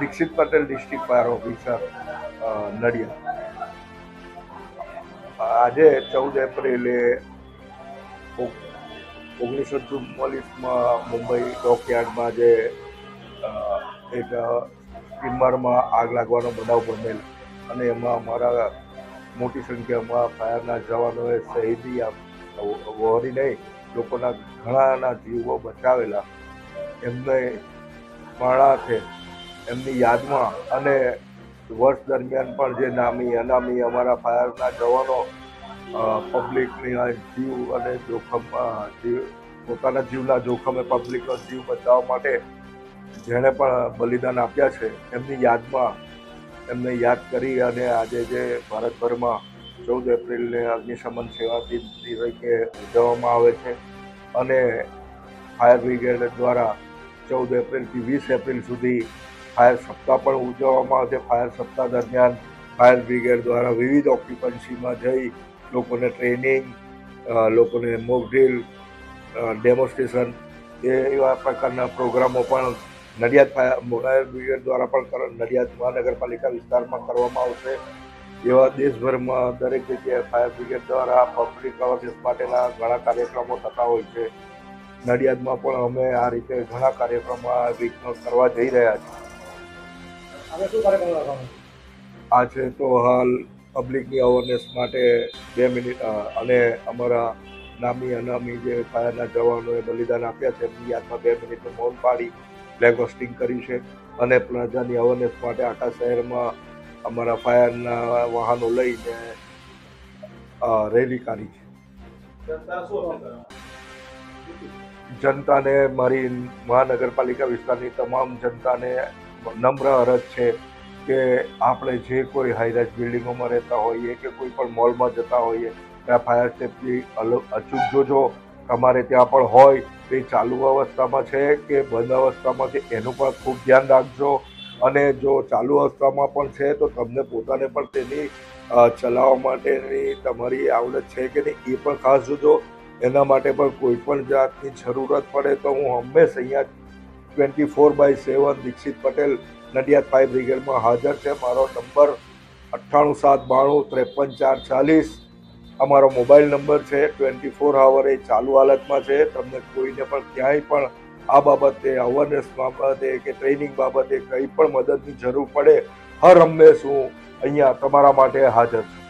Dixit Patel district fire officer નડિયા આજે ચૌદ એપ્રિલે ઓગણીસો ચુમ્માલીસમાં મુંબઈ ડોકયાર્ડમાં જે એક સ્ટીમરમાં આગ લાગવાનો બનાવ બનેલ અને એમાં અમારા મોટી સંખ્યામાં ફાયરના જવાનોએ શહીદી આપ- વહોરી નહીં, લોકોના ઘણાના જીવો બચાવેલા. એમને સ્મરણાર્થે એમની યાદમાં અને વર્ષ દરમિયાન પણ જે નામી, અનામી અમારા ફાયરના જવાનો પબ્લિકની જીવ અને જોખમમાં જીવ, પોતાના જીવના જોખમે પબ્લિકનો જીવ બચાવવા માટે જેણે પણ બલિદાન આપ્યા છે, એમની યાદમાં એમને યાદ કરી અને આજે જે ભારતભરમાં ચૌદ એપ્રિલને અગ્નિશમન સેવા દિન તરીકે ઉજવવામાં આવે છે અને ફાયર બ્રિગેડ દ્વારા ચૌદ એપ્રિલથી વીસ એપ્રિલ સુધી ફાયર સપ્તાહ પણ ઉજવવામાં આવશે. ફાયર સપ્તાહ દરમિયાન ફાયર બ્રિગેડ દ્વારા વિવિધ ઓક્યુપન્સીમાં જઈ લોકોને ટ્રેનિંગ લોકોને મોક ડ્રીલ ડેમોન્સ્ટ્રેશન એવા પ્રકારના પ્રોગ્રામો પણ નડિયાદ ફાયર બ્રિગેડ દ્વારા પણ નડિયાદ મહાનગરપાલિકા વિસ્તારમાં કરવામાં આવશે. એવા દેશભરમાં દરેક જગ્યાએ ફાયર બ્રિગેડ દ્વારા પબ્લિક અવેરનેસ માટેના ઘણા કાર્યક્રમો થતા હોય છે. નડિયાદમાં પણ અમે આ રીતે ઘણા કાર્યક્રમો આ વીકનો કરવા જઈ રહ્યા છીએ. આ છે? આજે તો હાલ પબ્લિકની અવેરનેસ માટે બે મિનિટ અને અમારા નામી અનામી જે ફાયરના જવાનોએ બલિદાન આપ્યા છે એમની યાદમાં બે મિનિટનું મૌન પાડી ફ્લેગ હોસ્ટિંગ કર્યું છે અને પ્રજાની અવેરનેસ માટે આખા શહેરમાં અમારા ફાયરના વાહનો લઈને રેલી કાઢી છે. જનતાને મારી મહાનગરપાલિકા વિસ્તારની તમામ જનતાને નમ્ર અરજ છે કે આપણે જે કોઈ હાઈરાઇઝ બિલ્ડિંગોમાં રહેતા હોઈએ કે કોઈ પણ મોલમાં જતા હોઈએ ત્યાં ફાયર સેફટી અચૂક જોજો. તમારે ત્યાં પણ હોય તે ચાલુ અવસ્થામાં છે કે બંધ અવસ્થામાં છે એનું પણ ખૂબ ધ્યાન રાખજો. અને જો ચાલુ અવસ્થામાં પણ છે તો તમને પોતાને પણ તેની ચલાવવા માટેની તમારી આવડત છે કે નહીં એ પણ ખાસ જોજો. એના માટે પણ કોઈ પણ જાતની જરૂરત પડે તો હું હંમેશ અહીંયા twenty four by seven Dixit Patel Nadiad fire બ્રિગેડમાં હાજર છે. મારો નંબર અઠ્ઠાણું સાત બાણું ત્રેપન ચાર ચાલીસ. અમારો મોબાઈલ નંબર છે ટ્વેન્ટી ફોર આવર એ ચાલુ હાલતમાં છે. તમને કોઈને પણ ક્યાંય પણ આ બાબતે અવેરનેસ બાબતે કે ટ્રેનિંગ બાબતે કંઈ પણ મદદની જરૂર પડે, હર હંમેશ હું અહીંયા તમારા માટે હાજર છું.